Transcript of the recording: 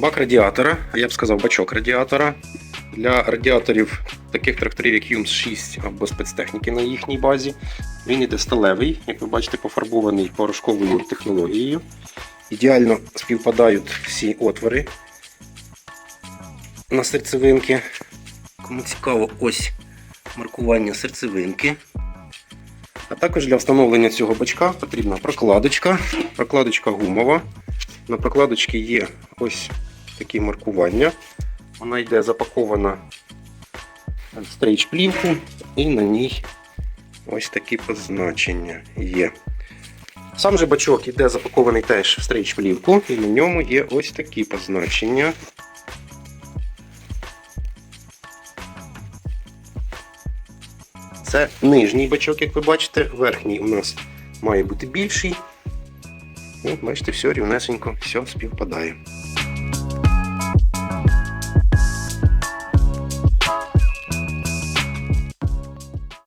Бак радіатора, я б сказав бачок радіатора. Для радіаторів таких тракторів, як Юмс 6 або спецтехніки на їхній базі. Він іде сталевий, як ви бачите, пофарбований порошковою технологією. Ідеально співпадають всі отвори на серцевинки. Кому цікаво, ось маркування серцевинки. А також для встановлення цього бачка потрібна прокладочка. Прокладочка гумова. На прокладочці є ось такі маркування. Вона йде запакована в стрейч плівку і на ній ось такі позначення є. Сам же бачок іде запакований теж в стрейч плівку, і на ньому є ось такі позначення. Це нижній бачок, як ви бачите, верхній у нас має бути більший. І бачите, все рівнесенько, все співпадає.